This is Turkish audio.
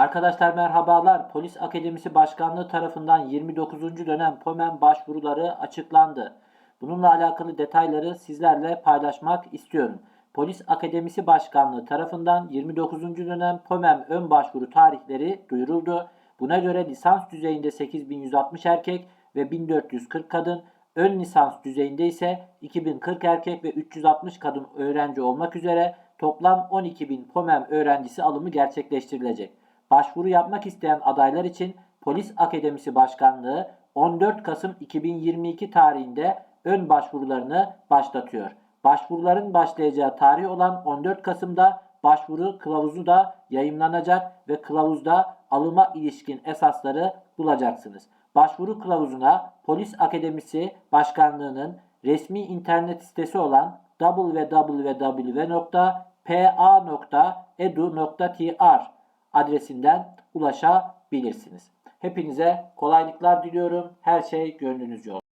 Arkadaşlar merhabalar. Polis Akademisi Başkanlığı tarafından 29. dönem POMEN başvuruları açıklandı. Bununla alakalı detayları sizlerle paylaşmak istiyorum. Polis Akademisi Başkanlığı tarafından 29. dönem POMEN ön başvuru tarihleri duyuruldu. Buna göre lisans düzeyinde 8160 erkek ve 1440 kadın, ön lisans düzeyinde ise 2040 erkek ve 360 kadın öğrenci olmak üzere toplam 12.000 POMEM öğrencisi alımı gerçekleştirilecek. Başvuru yapmak isteyen adaylar için Polis Akademisi Başkanlığı 14 Kasım 2022 tarihinde ön başvurularını başlatıyor. Başvuruların başlayacağı tarih olan 14 Kasım'da başvuru kılavuzu da yayımlanacak ve kılavuzda alıma ilişkin esasları bulacaksınız. Başvuru kılavuzuna Polis Akademisi Başkanlığı'nın resmi internet sitesi olan www.pa.edu.tr adresinden ulaşabilirsiniz. Hepinize kolaylıklar diliyorum. Her şey gönlünüzce olsun.